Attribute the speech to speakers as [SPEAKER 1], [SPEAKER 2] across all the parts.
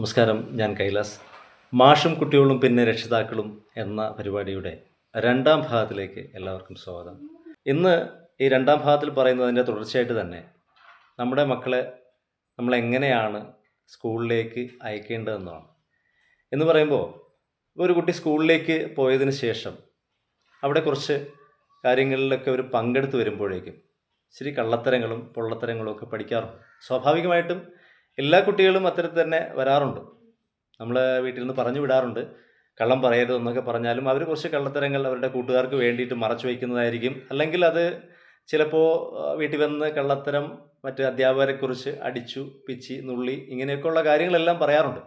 [SPEAKER 1] നമസ്കാരം ഞാൻ കൈലാസ്. മാഷും കുട്ടികളും പിന്നെ രക്ഷിതാക്കളും എന്ന പരിപാടിയുടെ രണ്ടാം ഭാഗത്തിലേക്ക് എല്ലാവർക്കും സ്വാഗതം. ഇന്ന് ഈ രണ്ടാം ഭാഗത്തിൽ പറയുന്നതിന്റെ തുടർച്ചയായിട്ട് തന്നെ നമ്മുടെ മക്കളെ നമ്മൾ എങ്ങനെയാണ് സ്കൂളിലേക്ക് അയക്കേണ്ടതെന്നാണ്. എന്ന് പറയുമ്പോൾ ഒരു കുട്ടി സ്കൂളിലേക്ക് പോയതിന് ശേഷം അവിടെ കുറച്ച് കാര്യങ്ങളിലൊക്കെ ഒരു പങ്കെടുത്ത് വരുമ്പോഴേക്കും ഇച്ചിരി കള്ളത്തരങ്ങളും പൊള്ളത്തരങ്ങളും ഒക്കെ പഠിക്കാറുണ്ട്. സ്വാഭാവികമായിട്ടും എല്ലാ കുട്ടികളും അത്തരത്തിൽ തന്നെ വരാറുണ്ട്. നമ്മൾ വീട്ടിൽ നിന്ന് പറഞ്ഞു വിടാറുണ്ട്. കള്ളം പറയരുത് എന്നൊക്കെ പറഞ്ഞാലും അവർ കുറച്ച് കള്ളത്തരങ്ങൾ അവരുടെ കൂട്ടുകാർക്ക് വേണ്ടിയിട്ട് മറച്ചു വയ്ക്കുന്നതായിരിക്കും. അല്ലെങ്കിൽ അത് ചിലപ്പോൾ വീട്ടിൽ വന്ന് കള്ളത്തരം മറ്റ് അധ്യാപകരെക്കുറിച്ച് അടിച്ചു പിച്ചി നുള്ളി ഇങ്ങനെയൊക്കെയുള്ള കാര്യങ്ങളെല്ലാം പറയാറുണ്ട്.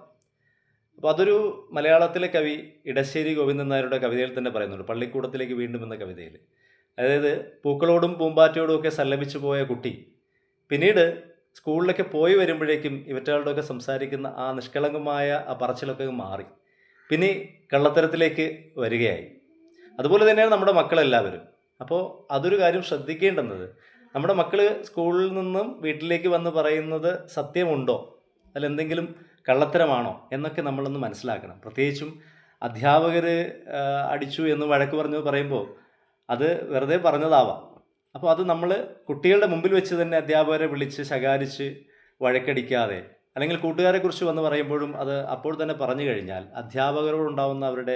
[SPEAKER 1] അപ്പോൾ അതൊരു മലയാളത്തിലെ കവി ഇടശ്ശേരി ഗോവിന്ദൻ നായരുടെ കവിതയിൽ തന്നെ പറയുന്നുണ്ട്. പള്ളിക്കൂടത്തിലേക്ക് വീണ്ടും എന്ന കവിതയിൽ. അതായത് പൂക്കളോടും പൂമ്പാറ്റയോടും ഒക്കെ സല്ലപിച്ചു പോയ കുട്ടി. പിന്നീട് സ്കൂളിലൊക്കെ പോയി വരുമ്പോഴേക്കും ഇവറ്റകളുടെയൊക്കെ സംസാരിക്കുന്ന ആ നിഷ്കളങ്കമായ ആ പറച്ചിലൊക്കെ മാറി. പിന്നെ കള്ളത്തരത്തിലേക്ക് വരികയായി. അതുപോലെ തന്നെയാണ് നമ്മുടെ മക്കളെല്ലാവരും. അപ്പോൾ അതൊരു കാര്യം ശ്രദ്ധിക്കേണ്ടുന്നത്. നമ്മുടെ മക്കൾ സ്കൂളിൽ നിന്നും വീട്ടിലേക്ക് വന്ന് പറയുന്നത് സത്യമുണ്ടോ? അതിൽ എന്തെങ്കിലും കള്ളത്തരമാണോ? എന്നൊക്കെ നമ്മളൊന്ന് മനസ്സിലാക്കണം. പ്രത്യേകിച്ചും അധ്യാപകർ അടിച്ചു എന്ന് വഴക്ക് പറഞ്ഞു പറയുമ്പോൾ അത് വെറുതെ പറഞ്ഞതാവാം. അപ്പോൾ അത് നമ്മൾ കുട്ടികളുടെ മുമ്പിൽ വെച്ച് തന്നെ അധ്യാപകരെ വിളിച്ച് ശകാരിച്ച് വഴക്കടിക്കാതെ അല്ലെങ്കിൽ കൂട്ടുകാരെ കുറിച്ച് വന്ന് പറയുമ്പോഴും അത് അപ്പോൾ തന്നെ പറഞ്ഞു കഴിഞ്ഞാൽ അധ്യാപകരോടുണ്ടാവുന്ന അവരുടെ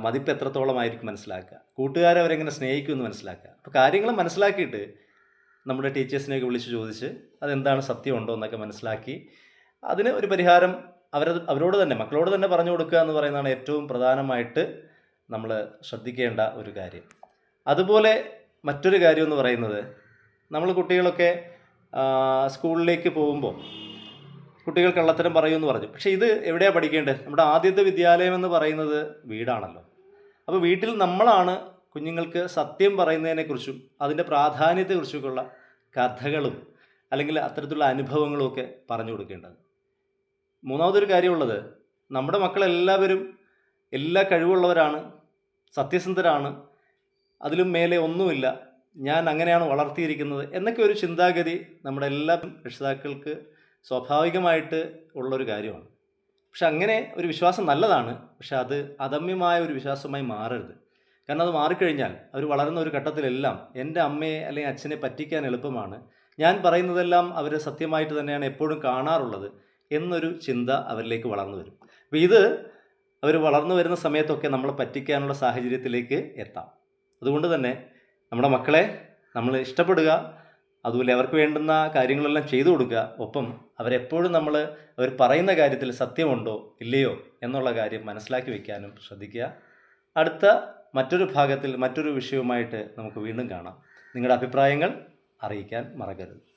[SPEAKER 1] മതിപ്പ് എത്രത്തോളമായിരിക്കും മനസ്സിലാക്കുക. കൂട്ടുകാരെ അവരെങ്ങനെ സ്നേഹിക്കുമെന്ന് മനസ്സിലാക്കുക. അപ്പോൾ കാര്യങ്ങൾ മനസ്സിലാക്കിയിട്ട് നമ്മുടെ ടീച്ചേഴ്സിനെയൊക്കെ വിളിച്ച് ചോദിച്ച് അതെന്താണ് സത്യമുണ്ടോ എന്നൊക്കെ മനസ്സിലാക്കി അതിന് ഒരു പരിഹാരം അവരത് അവരോട് തന്നെ മക്കളോട് തന്നെ പറഞ്ഞു കൊടുക്കുക എന്ന് പറയുന്നതാണ് ഏറ്റവും പ്രധാനമായിട്ട് നമ്മൾ ശ്രദ്ധിക്കേണ്ട ഒരു കാര്യം. അതുപോലെ മറ്റൊരു കാര്യം എന്ന് പറയുന്നത് നമ്മൾ കുട്ടികളൊക്കെ സ്കൂളിലേക്ക് പോകുമ്പോൾ കുട്ടികൾ കള്ളത്തരം പറയുമെന്ന് പറഞ്ഞു. പക്ഷേ ഇത് എവിടെയാണ് പഠിക്കേണ്ടത് നമ്മുടെ ആദ്യത്തെ വിദ്യാലയം എന്ന് പറയുന്നത് വീടാണല്ലോ. അപ്പോൾ വീട്ടിൽ നമ്മളാണ് കുഞ്ഞുങ്ങൾക്ക് സത്യം പറയുന്നതിനെക്കുറിച്ചും അതിന്റെ പ്രാധാന്യത്തെക്കുറിച്ചൊക്കെയുള്ള കഥകളും അല്ലെങ്കിൽ അത്തരത്തിലുള്ള അനുഭവങ്ങളും ഒക്കെ പറഞ്ഞു കൊടുക്കേണ്ടത്. മൂന്നാമതൊരു കാര്യമുള്ളത് നമ്മുടെ മക്കളെല്ലാവരും എല്ലാ കഴിവുള്ളവരാണ് സത്യസന്ധരാണ് അതിലും മേലെ ഒന്നുമില്ല. ഞാൻ അങ്ങനെയാണ് വളർത്തിയിരിക്കുന്നത് എന്നൊക്കെ ഒരു ചിന്താഗതി നമ്മുടെ എല്ലാ രക്ഷിതാക്കൾക്ക് സ്വാഭാവികമായിട്ട് ഉള്ളൊരു കാര്യമാണ്. പക്ഷെ അങ്ങനെ ഒരു വിശ്വാസം നല്ലതാണ്. പക്ഷെ അത് അദമ്യമായ ഒരു വിശ്വാസമായി മാറരുത്. കാരണം അത് മാറിക്കഴിഞ്ഞാൽ അവർ വളരുന്ന ഒരു ഘട്ടത്തിലെല്ലാം എന്റെ അമ്മയെ അല്ലെങ്കിൽ അച്ഛനെ പറ്റിക്കാൻ എളുപ്പമാണ്. ഞാൻ പറയുന്നതെല്ലാം അവർ സത്യമായിട്ട് തന്നെയാണ് എപ്പോഴും കാണാറുള്ളത് എന്നൊരു ചിന്ത അവരിലേക്ക് വളർന്നു വരും. അപ്പോൾ ഇത് അവർ വളർന്നു വരുന്ന സമയത്തൊക്കെ നമ്മളെ പറ്റിക്കാനുള്ള സാഹചര്യത്തിലേക്ക് എത്താം. അതുകൊണ്ട് തന്നെ നമ്മുടെ മക്കളെ നമ്മൾ ഇഷ്ടപ്പെടുക അതുപോലെ അവർക്ക് വേണ്ടുന്ന കാര്യങ്ങളെല്ലാം ചെയ്തു കൊടുക്കുക. ഒപ്പം അവരെപ്പോഴും നമ്മൾ അവർ പറയുന്ന കാര്യത്തിൽ സത്യമുണ്ടോ ഇല്ലയോ എന്നുള്ള കാര്യം മനസ്സിലാക്കി വയ്ക്കാനും ശ്രദ്ധിക്കുക. അടുത്ത മറ്റൊരു ഭാഗത്തിൽ മറ്റൊരു വിഷയവുമായിട്ട് നമുക്ക് വീണ്ടും കാണാം. നിങ്ങളുടെ അഭിപ്രായങ്ങൾ അറിയിക്കാൻ മറക്കരുത്.